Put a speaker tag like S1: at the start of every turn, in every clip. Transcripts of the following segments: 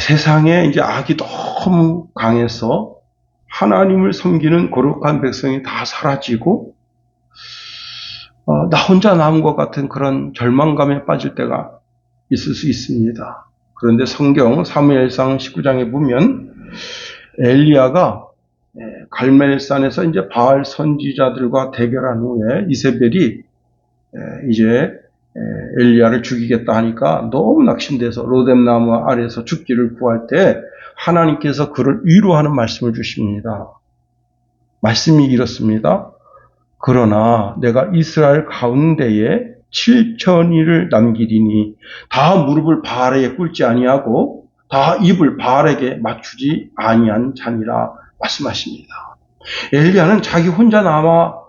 S1: 세상에 이제 악이 너무 강해서 하나님을 섬기는 거룩한 백성이 다 사라지고 어, 나 혼자 남은 것 같은 그런 절망감에 빠질 때가 있을 수 있습니다. 그런데 성경 사무엘상 19장에 보면 엘리야가 예, 갈멜산에서 이제 바알 선지자들과 대결한 후에 이세벨이 예, 이제 예, 엘리야를 죽이겠다 하니까 너무 낙심돼서 로뎀나무 아래에서 죽기를 구할 때 하나님께서 그를 위로하는 말씀을 주십니다. 말씀이 이렇습니다. 그러나 내가 이스라엘 가운데에 7천이를 남기리니 다 무릎을 바알에게 꿇지 아니하고 다 입을 바알에게 맞추지 아니한 자니라 말씀하십니다. 엘리야는 자기 혼자 남아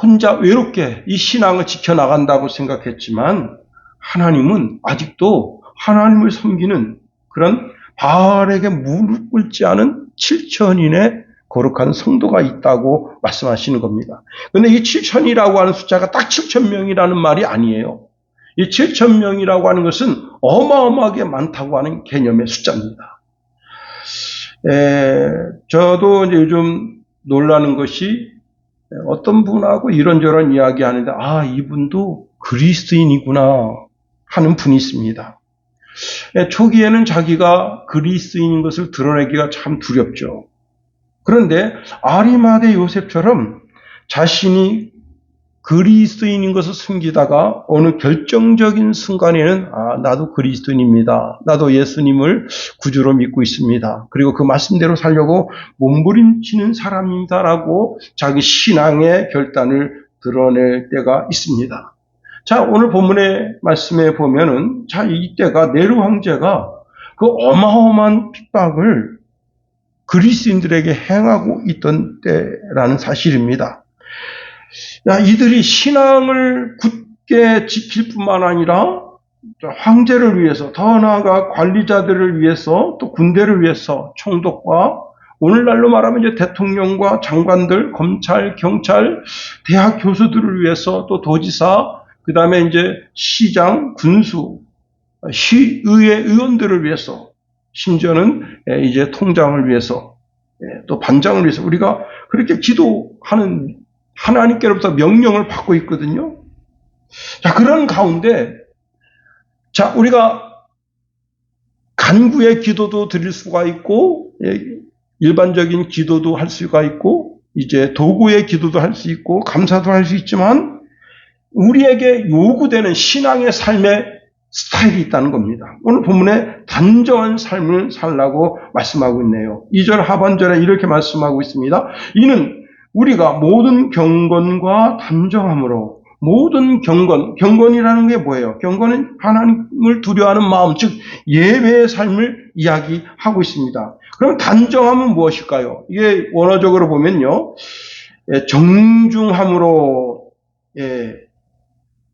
S1: 혼자 외롭게 이 신앙을 지켜나간다고 생각했지만 하나님은 아직도 하나님을 섬기는 그런 바알에게 무릎 꿇지 않은 7천인의 거룩한 성도가 있다고 말씀하시는 겁니다. 근데 이 7천이라고 하는 숫자가 딱 7천 명이라는 말이 아니에요. 이 7천 명이라고 하는 것은 어마어마하게 많다고 하는 개념의 숫자입니다. 에, 저도 이제 요즘 놀라는 것이 어떤 분하고 이런저런 이야기 하는데, 아, 이분도 그리스도인이구나 하는 분이 있습니다. 에, 초기에는 자기가 그리스도인인 것을 드러내기가 참 두렵죠. 그런데 아리마대 요셉처럼 자신이 그리스도인인 것을 숨기다가 어느 결정적인 순간에는 아 나도 그리스도인입니다. 나도 예수님을 구주로 믿고 있습니다. 그리고 그 말씀대로 살려고 몸부림치는 사람입니다라고 자기 신앙의 결단을 드러낼 때가 있습니다. 자 오늘 본문의 말씀에 보면은 자 이때가 네로 황제가 그 어마어마한 핍박을 그리스인들에게 행하고 있던 때라는 사실입니다. 야, 이들이 신앙을 굳게 지킬 뿐만 아니라 황제를 위해서 더 나아가 관리자들을 위해서 또 군대를 위해서 총독과 오늘날로 말하면 이제 대통령과 장관들, 검찰, 경찰, 대학 교수들을 위해서 또 도지사, 그 다음에 이제 시장, 군수, 시의회 의원들을 위해서 심지어는 이제 통장을 위해서 또 반장을 위해서 우리가 그렇게 기도하는 하나님께로부터 명령을 받고 있거든요. 자, 그런 가운데 자, 우리가 간구의 기도도 드릴 수가 있고 일반적인 기도도 할 수가 있고 이제 도구의 기도도 할 수 있고 감사도 할 수 있지만 우리에게 요구되는 신앙의 삶의 스타일이 있다는 겁니다. 오늘 본문에 단정한 삶을 살라고 말씀하고 있네요. 2절 하반절에 이렇게 말씀하고 있습니다. 이는 우리가 모든 경건과 단정함으로 모든 경건, 경건이라는 게 뭐예요? 경건은 하나님을 두려워하는 마음, 즉 예배의 삶을 이야기하고 있습니다. 그럼 단정함은 무엇일까요? 이게 원어적으로 보면요, 예, 정중함으로 예,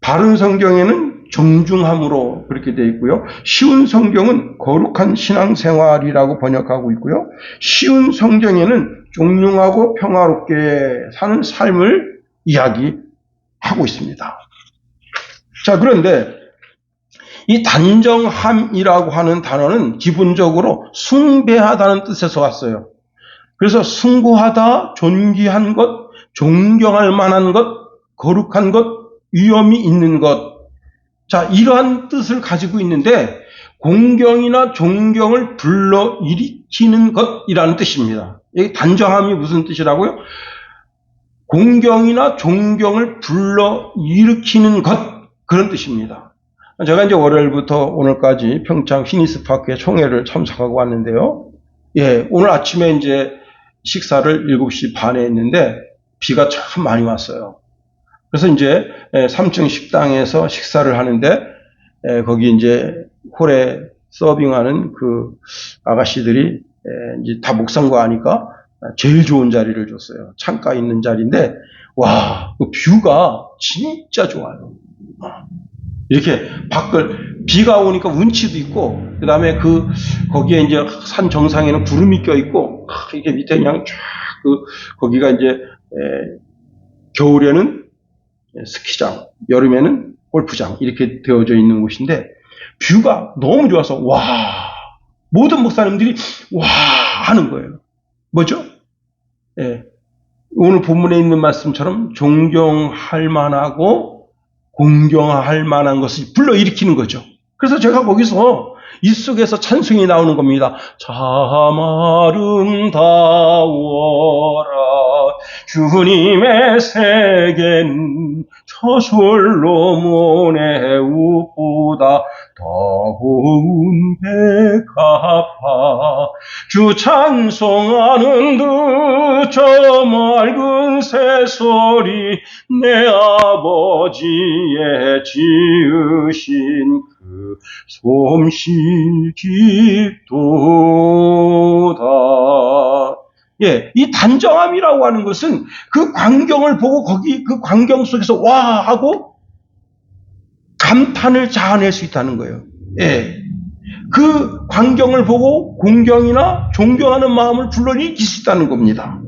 S1: 바른 성경에는 정중함으로 그렇게 되어 있고요. 쉬운 성경은 거룩한 신앙생활이라고 번역하고 있고요. 쉬운 성경에는 종용하고 평화롭게 사는 삶을 이야기하고 있습니다. 자, 그런데 이 단정함이라고 하는 단어는 기본적으로 숭배하다는 뜻에서 왔어요. 그래서 숭고하다, 존귀한 것, 존경할 만한 것, 거룩한 것, 위험이 있는 것, 자, 이러한 뜻을 가지고 있는데 공경이나 존경을 불러 일으키는 것이라는 뜻입니다. 이 단정함이 무슨 뜻이라고요? 공경이나 존경을 불러 일으키는 것 그런 뜻입니다. 제가 이제 월요일부터 오늘까지 평창 피니스 파크에 총회를 참석하고 왔는데요. 예, 오늘 아침에 이제 식사를 7시 반에 했는데 비가 참 많이 왔어요. 그래서 이제 3층 식당에서 식사를 하는데 거기 이제 홀에 서빙하는 그 아가씨들이 이제 다 목상과 하니까 제일 좋은 자리를 줬어요. 창가 있는 자리인데 와, 그 뷰가 진짜 좋아요. 아, 이렇게 밖을 비가 오니까 운치도 있고 그다음에 그 거기에 이제 산 정상에는 구름이 껴 있고 이게 밑에 그냥 쫙 그 거기가 이제 에, 겨울에는 예, 스키장, 여름에는 골프장 이렇게 되어져 있는 곳인데 뷰가 너무 좋아서 와 모든 목사님들이 와 하는 거예요. 뭐죠? 예. 오늘 본문에 있는 말씀처럼 존경할 만하고 공경할 만한 것을 불러일으키는 거죠. 그래서 제가 거기서 이 속에서 찬송이 나오는 겁니다. 참 아름다워라 주님의 세계는 모네 우보다 더운 백합화 주 찬송하는 듯 저 맑은 새소리 내 아버지의 지으신 그 솜씨 깊도다. 예, 이 단정함이라고 하는 것은 그 광경을 보고 거기 그 광경 속에서 와 하고 감탄을 자아낼 수 있다는 거예요. 예. 그 광경을 보고 공경이나 존경하는 마음을 불러일으킬 수 있다는 겁니다.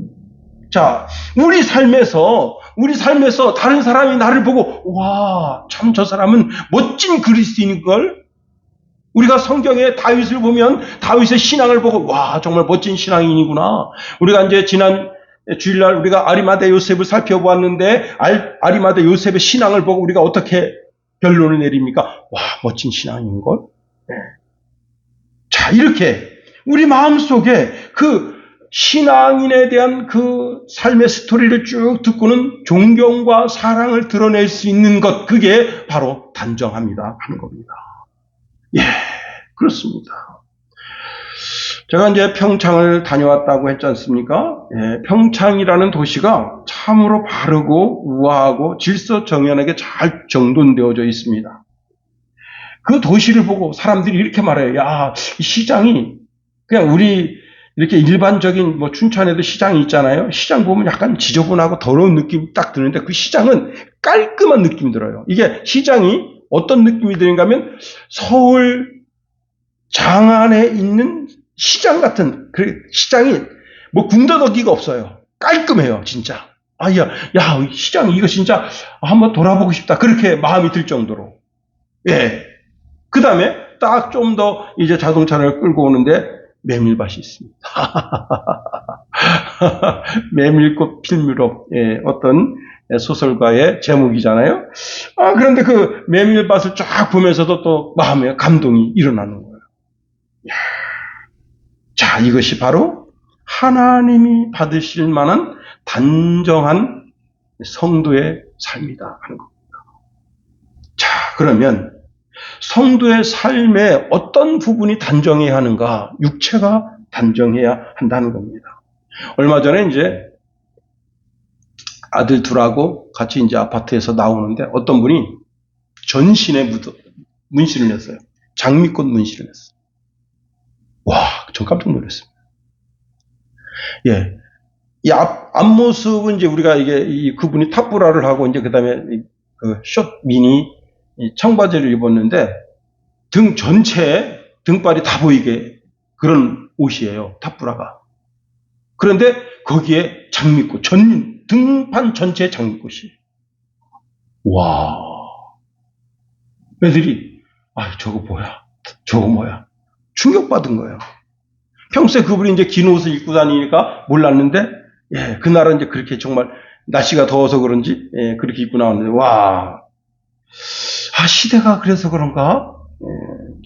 S1: 자, 우리 삶에서, 우리 삶에서 다른 사람이 나를 보고, 와, 참 저 사람은 멋진 그리스인인 걸 우리가 성경에 다윗을 보면 다윗의 신앙을 보고 와 정말 멋진 신앙인이구나. 우리가 이제 지난 주일날 우리가 아리마대 요셉을 살펴보았는데 아리마대 요셉의 신앙을 보고 우리가 어떻게 결론을 내립니까? 와 멋진 신앙인 걸. 네. 자 이렇게 우리 마음 속에 그 신앙인에 대한 그 삶의 스토리를 쭉 듣고는 존경과 사랑을 드러낼 수 있는 것 그게 바로 단정합니다 하는 겁니다. 예, 그렇습니다. 제가 이제 평창을 다녀왔다고 했지 않습니까? 예, 평창이라는 도시가 참으로 바르고 우아하고 질서 정연하게 잘 정돈되어져 있습니다. 그 도시를 보고 사람들이 이렇게 말해요. 야, 이 시장이 그냥 우리 이렇게 일반적인 뭐 춘천에도 시장이 있잖아요. 시장 보면 약간 지저분하고 더러운 느낌이 딱 드는데 그 시장은 깔끔한 느낌 들어요. 이게 시장이 어떤 느낌이 드는가 하면 서울 장안에 있는 시장 같은 그 시장이 뭐 군더더기가 없어요. 깔끔해요, 진짜. 아, 야, 야, 시장 이거 진짜 한번 돌아보고 싶다. 그렇게 마음이 들 정도로. 예. 그 다음에 딱 좀 더 이제 자동차를 끌고 오는데 메밀밭이 있습니다. 메밀꽃 필무록, 예, 어떤 소설가의 제목이잖아요. 아, 그런데 그 메밀밭을 쫙 보면서도 또 마음에 감동이 일어나는 거예요. 야, 자, 이것이 바로 하나님이 받으실 만한 단정한 성도의 삶이다 하는 겁니다. 자, 그러면 성도의 삶의 어떤 부분이 단정해야 하는가? 육체가 단정해야 한다는 겁니다. 얼마 전에 이제 아들 둘하고 같이 이제 아파트에서 나오는데 어떤 분이 전신에 문신을 냈어요. 장미꽃 문신을 냈어요. 와, 전 깜짝 놀랐습니다. 예. 이 앞, 앞모습은 이제 우리가 이게, 이, 그분이 탑브라를 하고 이제 그 다음에 그숏 미니 청바지를 입었는데 등 전체에 등발이 다 보이게 그런 옷이에요. 탑브라가. 그런데 거기에 장미꽃, 전, 등판 전체에 장미꽃이. 와. 애들이, 아, 저거 뭐야? 저거 뭐야? 충격받은 거예요. 평소에 그분이 이제 긴 옷을 입고 다니니까 몰랐는데, 예, 그날은 이제 그렇게 정말 날씨가 더워서 그런지, 예, 그렇게 입고 나왔는데, 와. 아, 시대가 그래서 그런가? 예,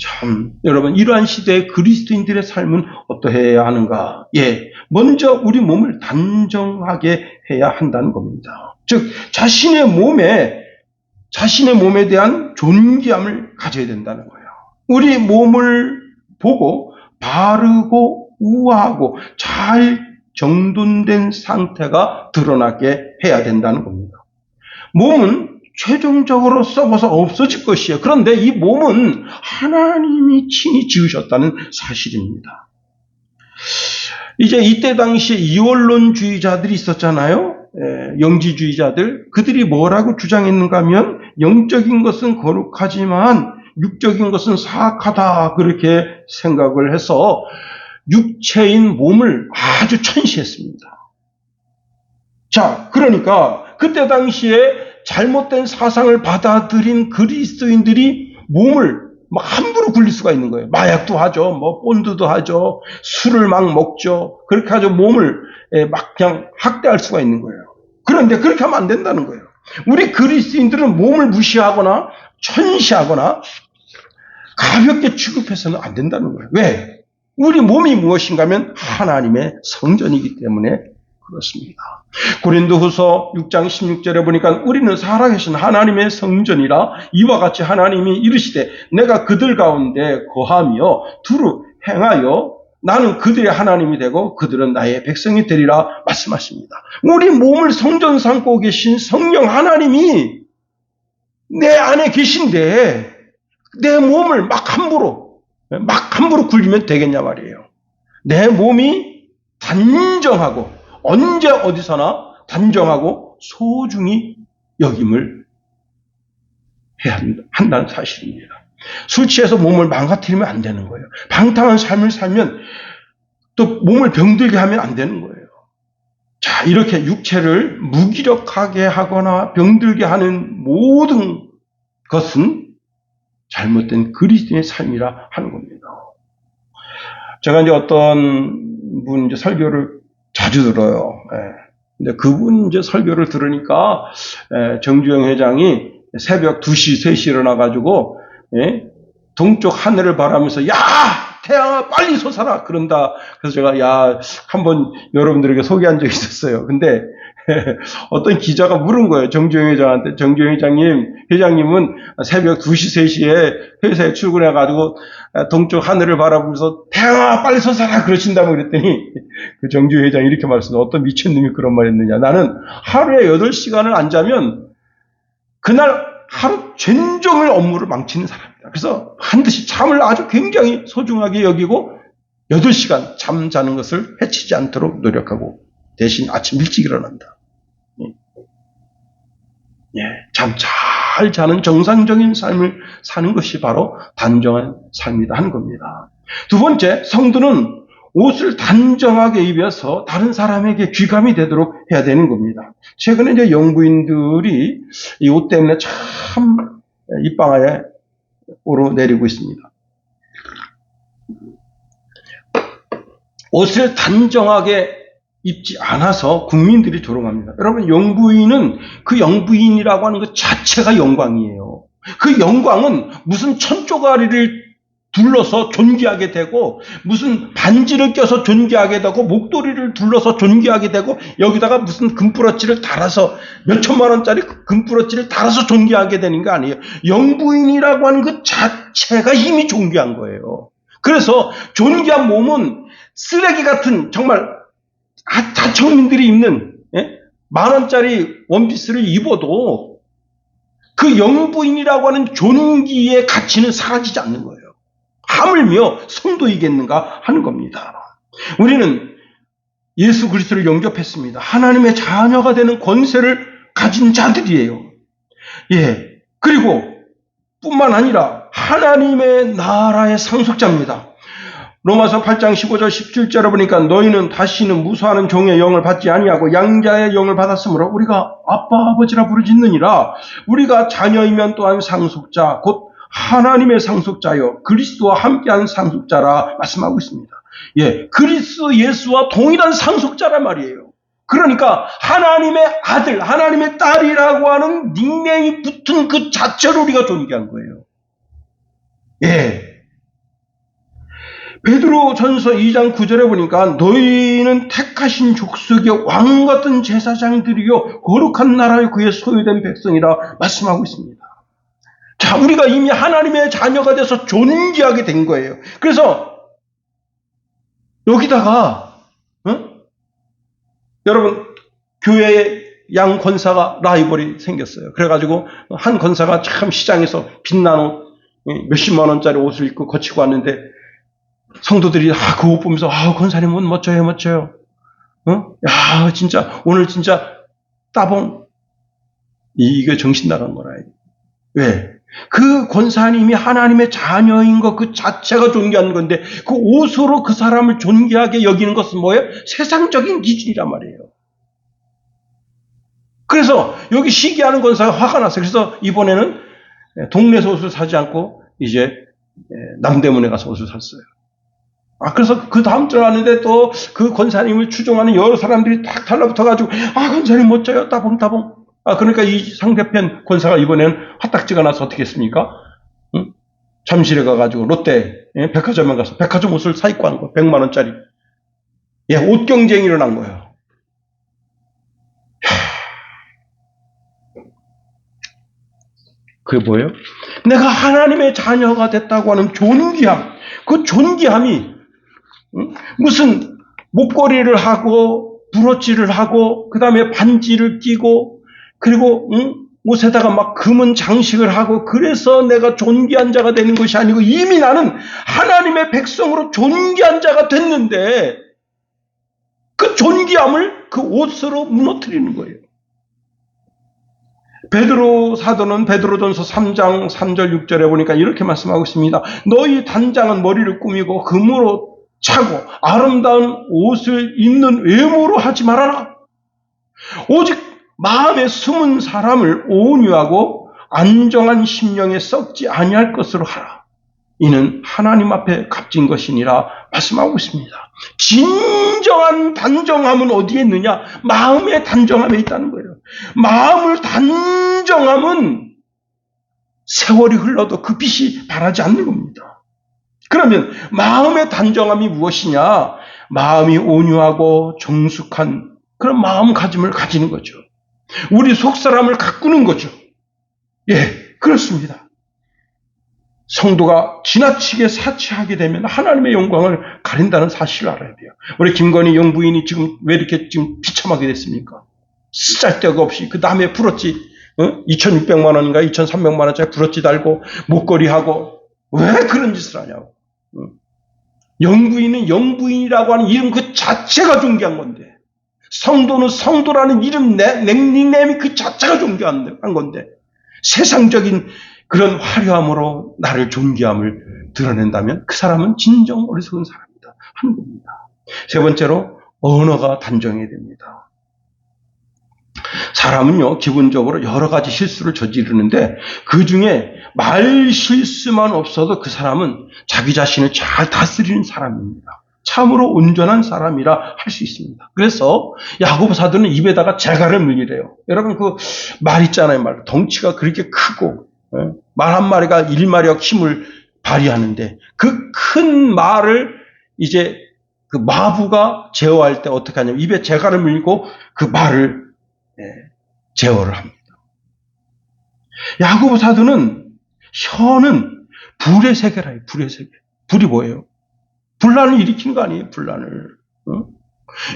S1: 참, 여러분, 이러한 시대의 그리스도인들의 삶은 어떠해야 하는가? 예, 먼저 우리 몸을 단정하게 해야 한다는 겁니다. 즉, 자신의 몸에, 자신의 몸에 대한 존귀함을 가져야 된다는 거예요. 우리 몸을 보고 바르고 우아하고 잘 정돈된 상태가 드러나게 해야 된다는 겁니다. 몸은 최종적으로 썩어서 없어질 것이에요. 그런데 이 몸은 하나님이 친히 지으셨다는 사실입니다. 이제 이때 당시에 이원론주의자들이 있었잖아요. 예, 영지주의자들. 그들이 뭐라고 주장했는가 하면 영적인 것은 거룩하지만 육적인 것은 사악하다. 그렇게 생각을 해서 육체인 몸을 아주 천시했습니다. 자, 그러니까 그때 당시에 잘못된 사상을 받아들인 그리스도인들이 몸을 막 함부로 굴릴 수가 있는 거예요. 마약도 하죠. 뭐 본드도 하죠. 술을 막 먹죠. 그렇게 하죠. 몸을 예, 막 그냥 학대할 수가 있는 거예요. 그런데 그렇게 하면 안 된다는 거예요. 우리 그리스인들은 몸을 무시하거나 천시하거나 가볍게 취급해서는 안 된다는 거예요. 왜? 우리 몸이 무엇인가 하면 하나님의 성전이기 때문에 그렇습니다. 고린도후서 6장 16절에 보니까 우리는 살아계신 하나님의 성전이라 이와 같이 하나님이 이르시되 내가 그들 가운데 거하며 두루 행하여 나는 그들의 하나님이 되고 그들은 나의 백성이 되리라 말씀하십니다. 우리 몸을 성전 삼고 계신 성령 하나님이 내 안에 계신데 내 몸을 막 함부로 막 함부로 굴리면 되겠냐 말이에요. 내 몸이 단정하고 언제 어디서나 단정하고 소중히 여김을 해야 한다는 사실입니다. 술 취해서 몸을 망가뜨리면 안 되는 거예요. 방탕한 삶을 살면 또 몸을 병들게 하면 안 되는 거예요. 자, 이렇게 육체를 무기력하게 하거나 병들게 하는 모든 것은 잘못된 그리스도의 삶이라 하는 겁니다. 제가 이제 어떤 분 이제 설교를 자주 들어요. 예. 근데 그분 이제 설교를 들으니까 예, 정주영 회장이 새벽 2시, 3시 일어나가지고 예? 동쪽 하늘을 바라면서 야 태양아 빨리 솟아라 그런다. 그래서 제가 야 한번 여러분들에게 소개한 적이 있었어요. 근데 어떤 기자가 물은 거예요. 정주영 회장한테. 정주영 회장님, 회장님은 새벽 2시, 3시에 회사에 출근해가지고 동쪽 하늘을 바라보면서 태양아 빨리 솟아라 그러신다고 그랬더니 그 정주영 회장이 이렇게 말했습니다. 어떤 미친놈이 그런 말 했느냐. 나는 하루에 8시간을 안 자면 그날 하루 전종일 업무를 망치는 사람이다. 그래서 반드시 잠을 아주 굉장히 소중하게 여기고 8시간 잠 자는 것을 해치지 않도록 노력하고 대신 아침 일찍 일어난다. 예, 잠잘 자는 정상적인 삶을 사는 것이 바로 단정한 삶이다 하는 겁니다. 두 번째, 성도는 옷을 단정하게 입어서 다른 사람에게 귀감이 되도록 해야 되는 겁니다. 최근에 이제 영부인들이 이 옷 때문에 참 입방아에 오르내리고 있습니다. 옷을 단정하게 입지 않아서 국민들이 조롱합니다. 여러분, 영부인은 그 영부인이라고 하는 것 자체가 영광이에요. 그 영광은 무슨 천조가리를 둘러서 존귀하게 되고 무슨 반지를 껴서 존귀하게 되고 목도리를 둘러서 존귀하게 되고 여기다가 무슨 금부러치를 달아서 몇 천만 원짜리 금부러치를 달아서 존귀하게 되는 거 아니에요. 영부인이라고 하는 그 자체가 이미 존귀한 거예요. 그래서 존귀한 몸은 쓰레기 같은 정말 자청민들이 입는 예? 만 원짜리 원피스를 입어도 그 영부인이라고 하는 존귀의 가치는 사라지지 않는 거예요. 하물며 성도이겠는가 하는 겁니다. 우리는 예수 그리스도를 영접했습니다. 하나님의 자녀가 되는 권세를 가진 자들이에요. 예. 그리고 뿐만 아니라 하나님의 나라의 상속자입니다. 로마서 8장 15절 17절에 보니까 너희는 다시는 무수하는 종의 영을 받지 아니하고 양자의 영을 받았으므로 우리가 아빠 아버지라 부르짖느니라 우리가 자녀이면 또한 상속자 곧 하나님의 상속자여 그리스도와 함께한 상속자라 말씀하고 있습니다. 예, 그리스도 예수와 동일한 상속자란 말이에요. 그러니까 하나님의 아들, 하나님의 딸이라고 하는 닉네임이 붙은 그 자체로 우리가 존귀한 거예요. 예. 베드로 전서 2장 9절에 보니까 너희는 택하신 족속의 왕 같은 제사장들이요 거룩한 나라의 그의 소유된 백성이라 말씀하고 있습니다. 자, 우리가 이미 하나님의 자녀가 돼서 존귀하게 된 거예요. 그래서 여기다가 어? 여러분 교회에 양 권사가 라이벌이 생겼어요. 그래가지고 한 권사가 참 시장에서 빛나는 옷, 몇십만 원짜리 옷을 입고 거치고 왔는데 성도들이 아, 그 옷 보면서 아, 권사님은 멋져요, 멋져요. 어? 야, 진짜 오늘 진짜 따봉 이게 정신 나간 거라. 왜? 그 권사님이 하나님의 자녀인 것 그 자체가 존귀한 건데 그 옷으로 그 사람을 존귀하게 여기는 것은 뭐예요? 세상적인 기준이란 말이에요. 그래서 여기 시기하는 권사가 화가 났어요. 그래서 이번에는 동네에서 옷을 사지 않고 이제 예, 남대문에 가서 옷을 샀어요. 아, 그래서 그 다음 주에 왔는데 또 그 권사님을 추종하는 여러 사람들이 딱 달라붙어가지고, 아, 권사님 멋져요. 따봉, 따봉. 아, 그러니까 이 상대편 권사가 이번에는 화딱지가 나서 어떻게 했습니까? 응? 잠실에 가가지고 롯데 예, 백화점에 가서 백화점 옷을 사입고 한 거예요. 100만원짜리. 예, 옷 경쟁이 일어난 거예요. 그게 뭐예요? 내가 하나님의 자녀가 됐다고 하는 존귀함. 그 존귀함이 응? 무슨 목걸이를 하고 브로치를 하고 그 다음에 반지를 끼고 그리고 응? 옷에다가 막 금은 장식을 하고 그래서 내가 존귀한 자가 되는 것이 아니고 이미 나는 하나님의 백성으로 존귀한 자가 됐는데 그 존귀함을 그 옷으로 무너뜨리는 거예요. 베드로 사도는 베드로전서 3장 3절 6절에 보니까 이렇게 말씀하고 있습니다. 너희 단장은 머리를 꾸미고 금으로 차고 아름다운 옷을 입는 외모로 하지 말아라. 오직 마음에 숨은 사람을 온유하고 안정한 심령에 썩지 아니할 것으로 하라. 이는 하나님 앞에 값진 것이니라 말씀하고 있습니다. 진정한 단정함은 어디에 있느냐? 마음의 단정함에 있다는 거예요. 마음을 단정함은 세월이 흘러도 그 빛이 바라지 않는 겁니다. 그러면 마음의 단정함이 무엇이냐? 마음이 온유하고 정숙한 그런 마음가짐을 가지는 거죠. 우리 속사람을 가꾸는 거죠. 예, 그렇습니다. 성도가 지나치게 사치하게 되면 하나님의 영광을 가린다는 사실을 알아야 돼요. 우리 김건희 영부인이 지금 왜 이렇게 지금 비참하게 됐습니까? 쓰잘데가 없이 그 남의 부러지 어? 2,600만 원인가 2,300만 원짜리 부러지 달고 목걸이 하고 왜 그런 짓을 하냐고. 어? 영부인은 영부인이라고 하는 이름 그 자체가 존귀한 건데 성도는 성도라는 이름 닉네임이 그 자체가 존귀한 건데 세상적인 그런 화려함으로 나를 존귀함을 드러낸다면 그 사람은 진정 어리석은 사람이다 하는 겁니다. 세 번째로 언어가 단정해야 됩니다. 사람은요, 기본적으로 여러 가지 실수를 저지르는데, 그 중에 말 실수만 없어도 그 사람은 자기 자신을 잘 다스리는 사람입니다. 참으로 온전한 사람이라 할 수 있습니다. 그래서 야고보 사도는 입에다가 재갈을 물리래요. 여러분 그 말 있잖아요, 말. 덩치가 그렇게 크고 예? 말 한 마리가 일마력 힘을 발휘하는데 그 큰 말을 이제 그 마부가 제어할 때 어떻게 하냐면 입에 재갈을 물고 그 말을 예, 제어를 합니다. 야고보 사도는 혀는 불의 세계라 요 불의 세계. 불이 뭐예요? 분란을 일으킨 거 아니에요? 분란을. 어?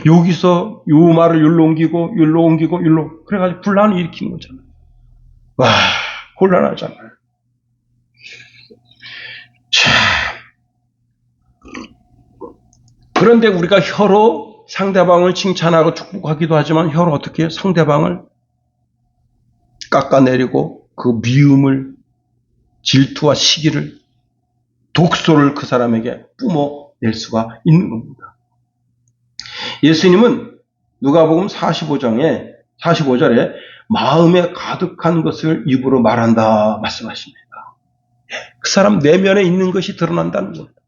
S1: 여기서 요 말을 율로 옮기고 율로 옮기고 율로 그래가지고 분란을 일으킨 거잖아요. 와 곤란하잖아요. 자 그런데 우리가 혀로 상대방을 칭찬하고 축복하기도 하지만 혀로 어떻게 해요? 상대방을 깎아내리고 그 미움을 질투와 시기를 독소를 그 사람에게 뿜어낼 수가 있는 겁니다. 예수님은 누가복음 45장에 45절에 마음에 가득한 것을 입으로 말한다 말씀하십니다. 그 사람 내면에 있는 것이 드러난다는 겁니다.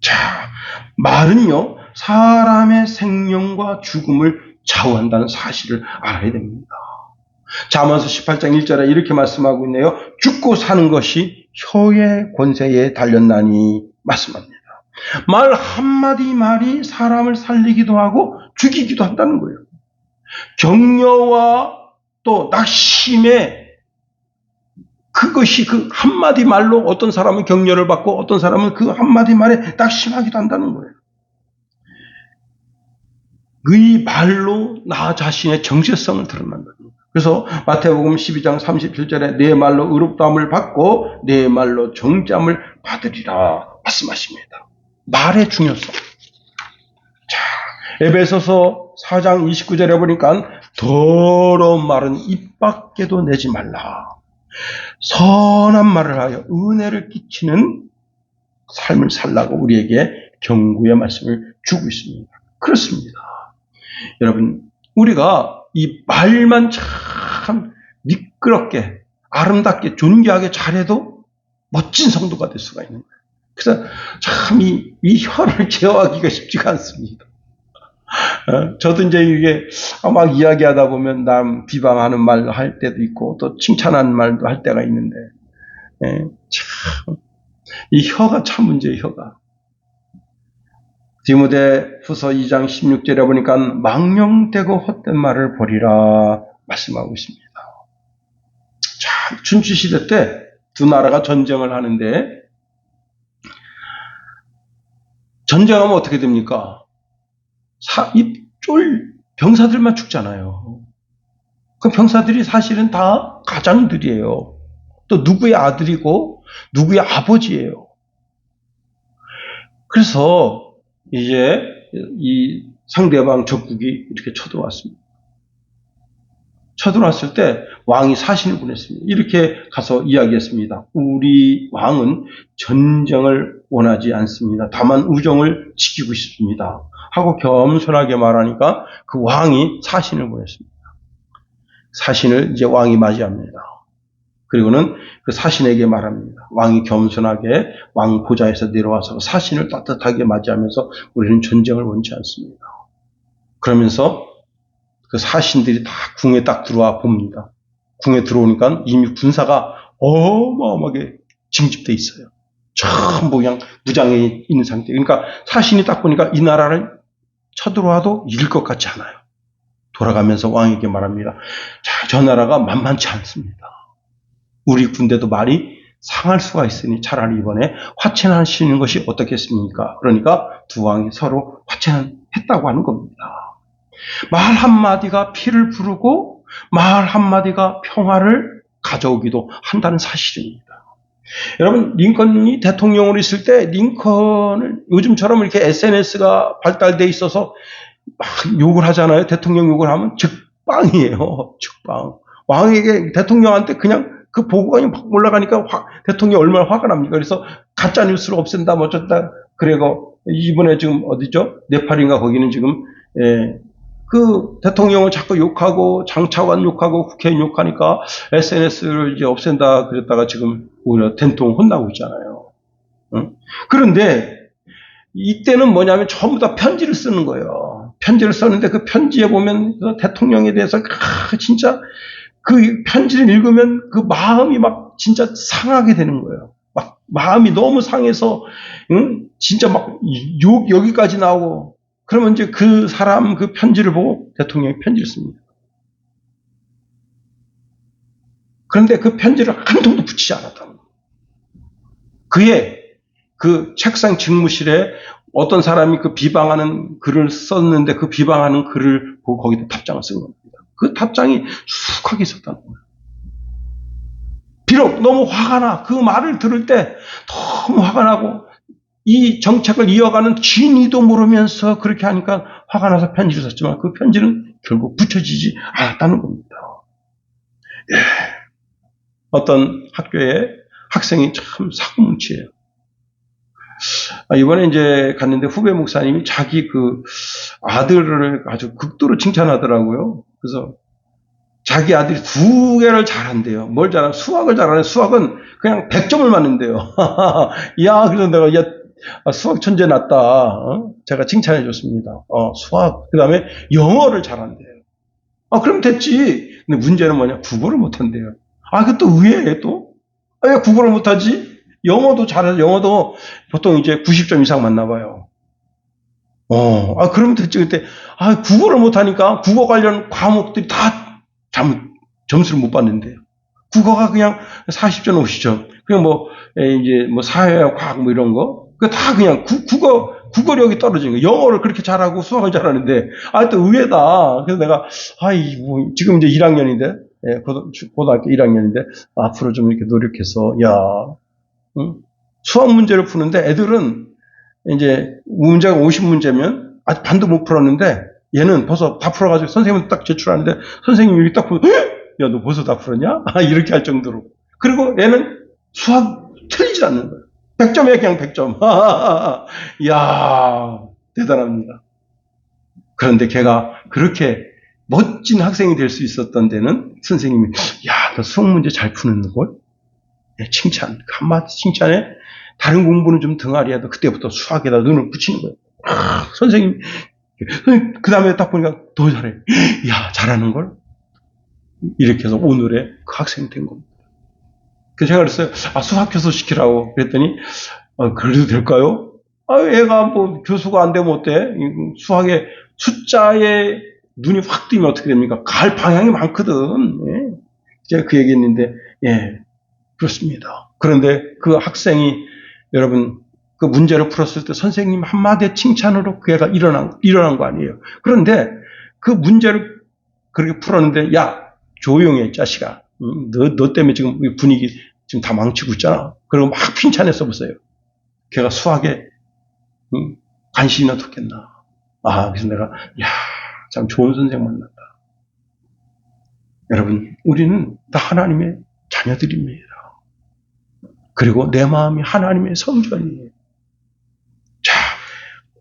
S1: 자, 말은요, 사람의 생명과 죽음을 좌우한다는 사실을 알아야 됩니다. 자문서 18장 1절에 이렇게 말씀하고 있네요. 죽고 사는 것이 혀의 권세에 달렸나니 말씀합니다. 말 한마디 말이 사람을 살리기도 하고 죽이기도 한다는 거예요. 격려와 또 낙심의 그것이 그 한마디 말로 어떤 사람은 격려를 받고 어떤 사람은 그 한마디 말에 낙심하기도 한다는 거예요. 의 말로 나 자신의 정체성을 드러난다. 그래서 마태복음 12장 37절에 내 말로 의롭다함을 받고 내 말로 정잠을 받으리라 말씀하십니다. 말의 중요성. 자, 에베소서 4장 29절에 보니까 더러운 말은 입 밖에도 내지 말라. 선한 말을 하여 은혜를 끼치는 삶을 살라고 우리에게 경고의 말씀을 주고 있습니다. 그렇습니다. 여러분, 우리가 이 말만 참 미끄럽게, 아름답게, 존귀하게 잘해도 멋진 성도가 될 수가 있는 거예요. 그래서 참 이, 이 혀를 제어하기가 쉽지가 않습니다. 어? 저도 이제 이게 막 이야기하다 보면 남 비방하는 말 할 때도 있고 또 칭찬하는 말도 할 때가 있는데 예, 참, 이 혀가 참 문제예요, 혀가. 디모데 후서 2장 16절에 보니까 망령되고 헛된 말을 버리라 말씀하고 있습니다. 자, 춘추 시대 때 두 나라가 전쟁을 하는데 전쟁하면 어떻게 됩니까? 사, 이 쫄 병사들만 죽잖아요. 그 병사들이 사실은 다 가장들이에요. 또 누구의 아들이고 누구의 아버지예요. 그래서 이제 이 상대방 적국이 이렇게 쳐들어왔습니다. 쳐들어왔을 때 왕이 사신을 보냈습니다. 이렇게 가서 이야기했습니다. 우리 왕은 전쟁을 원하지 않습니다. 다만 우정을 지키고 싶습니다. 하고 겸손하게 말하니까 그 왕이 사신을 보냈습니다. 사신을 이제 왕이 맞이합니다. 그리고는 그 사신에게 말합니다. 왕이 겸손하게 왕 보좌에서 내려와서 사신을 따뜻하게 맞이하면서 우리는 전쟁을 원치 않습니다. 그러면서 그 사신들이 다 궁에 딱 들어와 봅니다. 궁에 들어오니까 이미 군사가 어마어마하게 징집돼 있어요. 전부 그냥 무장해 있는 상태. 그러니까 사신이 딱 보니까 이 나라를 쳐들어와도 이길 것 같지 않아요. 돌아가면서 왕에게 말합니다. 자, 저 나라가 만만치 않습니다. 우리 군대도 말이 상할 수가 있으니 차라리 이번에 화친하시는 것이 어떻겠습니까? 그러니까 두 왕이 서로 화친했다고 하는 겁니다. 말 한마디가 피를 부르고 말 한마디가 평화를 가져오기도 한다는 사실입니다. 여러분, 링컨이 대통령으로 있을 때 링컨을 요즘처럼 이렇게 SNS가 발달돼 있어서 막 욕을 하잖아요. 대통령 욕을 하면 즉방이에요. 즉방. 왕에게 대통령한테 그냥 그 보고관이 막 올라가니까 화, 대통령이 얼마나 화가 납니까? 그래서 가짜 뉴스를 없앤다, 뭐 어쩌다. 그리고 이번에 지금 어디죠? 네팔인가 거기는 지금 예, 그 대통령을 자꾸 욕하고 장차관 욕하고 국회의원 욕하니까 SNS를 이제 없앤다 그랬다가 지금 오히려 된통 혼나고 있잖아요. 응? 그런데 이때는 뭐냐면 전부 다 편지를 쓰는 거예요. 편지를 썼는데 그 편지에 보면 그 대통령에 대해서 아, 진짜 그 편지를 읽으면 그 마음이 막 진짜 상하게 되는 거예요. 막 마음이 너무 상해서 응? 진짜 막 욕 여기까지 나오고 그러면 이제 그 사람 그 편지를 보고 대통령이 편지를 씁니다. 그런데 그 편지를 한 통도 붙이지 않았다. 그의 그 책상 직무실에 어떤 사람이 그 비방하는 글을 썼는데 그 비방하는 글을 보고 거기다 답장을 쓴 겁니다. 그 답장이 수하게 있었다는 거예요. 비록 너무 화가 나, 그 말을 들을 때 너무 화가 나고 이 정책을 이어가는 진위도 모르면서 그렇게 하니까 화가 나서 편지를 썼지만 그 편지는 결국 붙여지지 않았다는 겁니다. 예. 어떤 학교에 학생이 참 사고뭉치예요. 아, 이번에 이제 갔는데 후배 목사님이 자기 그 아들을 아주 극도로 칭찬하더라고요. 그래서 자기 아들이 두 개를 잘한대요. 뭘 잘한? 수학을 잘하는 수학은 그냥 100점을 맞는데요. 야, 그래서 내가 야, 아, 수학 천재 났다. 어? 제가 칭찬해 줬습니다. 어, 수학. 그 다음에 영어를 잘한대요. 아, 그럼 됐지. 근데 문제는 뭐냐? 국어를 못한대요. 아, 그것도 의외에 또? 아, 왜 국어를 못하지? 영어도 잘해서 영어도 보통 이제 90점 이상 맞나 봐요. 어, 아, 그러면 됐지. 그때, 아, 국어를 못하니까 국어 관련 과목들이 다 잘못, 점수를 못 받는데요. 국어가 그냥 40점, 50점. 그냥 뭐, 이제 뭐 사회와 과학 뭐 이런 거. 그 다 그냥 구, 국어 국어력이 떨어지는 거예요. 영어를 그렇게 잘하고 수학을 잘하는데 아 또 의외다. 그래서 내가 아이 뭐 지금 이제 1학년인데 예, 고등학교 1학년인데 앞으로 좀 이렇게 노력해서 야 응? 수학 문제를 푸는데 애들은 이제 문제가 50문제면 아직 반도 못 풀었는데 얘는 벌써 다 풀어가지고 선생님은 딱 제출하는데 선생님이 딱 보고 야너 벌써 다 풀었냐? 아, 이렇게 할 정도로 그리고 얘는 수학 틀리지 않는 거예요. 100점에 그냥 100점. 이야, 대단합니다. 그런데 걔가 그렇게 멋진 학생이 될 수 있었던 데는 선생님이, 야, 너 수학 문제 잘 푸는 걸? 예, 칭찬. 그 한마디 칭찬에 다른 공부는 좀 등하리해도 그때부터 수학에다 눈을 붙이는 거예요. 아, 선생님. 그 다음에 딱 보니까 더 잘해. 야, 잘하는 걸? 이렇게 해서 오늘의 그 학생이 된 겁니다. 그래서 제가 그랬어요. 아, 수학 교수 시키라고. 그랬더니, 아, 그래도 될까요? 아, 얘가 뭐 교수가 안 되면 어때? 이 수학의 숫자에 눈이 확 뜨면 어떻게 됩니까? 갈 방향이 많거든. 예. 제가 그 얘기 했는데, 예, 그렇습니다. 그런데 그 학생이 여러분, 그 문제를 풀었을 때 선생님 한마디 칭찬으로 그 애가 일어난, 일어난 거 아니에요. 그런데 그 문제를 그렇게 풀었는데, 야, 조용해, 자식아. 응? 너, 너 때문에 지금 이 분위기 지금 다 망치고 있잖아. 그리고 막 칭찬했어 보세요. 걔가 수학에 응? 관심이나 뒀겠나. 아, 그래서 내가, 야, 참 좋은 선생 만났다. 여러분, 우리는 다 하나님의 자녀들입니다. 그리고 내 마음이 하나님의 성전이에요. 자,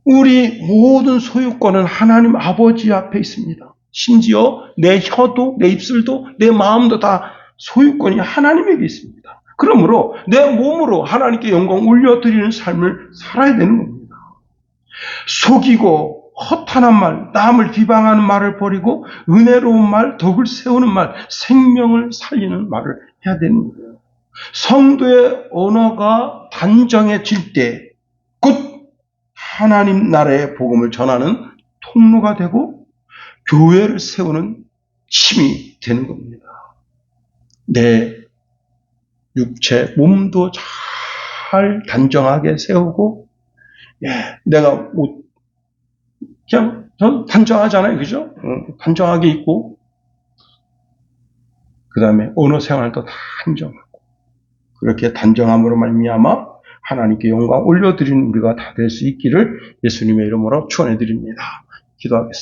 S1: 우리 모든 소유권은 하나님 아버지 앞에 있습니다. 심지어 내 혀도, 내 입술도, 내 마음도 다 소유권이 하나님에게 있습니다. 그러므로 내 몸으로 하나님께 영광 올려드리는 삶을 살아야 되는 겁니다. 속이고 허탄한 말, 남을 비방하는 말을 버리고 은혜로운 말, 덕을 세우는 말, 생명을 살리는 말을 해야 되는 거예요. 성도의 언어가 단정해질 때, 곧 하나님 나라의 복음을 전하는 통로가 되고 교회를 세우는 힘이 되는 겁니다. 내 육체, 몸도 잘 단정하게 세우고, 예, 내가 옷, 그냥 전 단정하잖아요, 그죠? 응, 단정하게 입고, 그 다음에 언어 생활도 단정하고, 그렇게 단정함으로 말미암아 하나님께 영광 올려드리는 우리가 다 될 수 있기를 예수님의 이름으로 축원해 드립니다. 기도하겠습니다.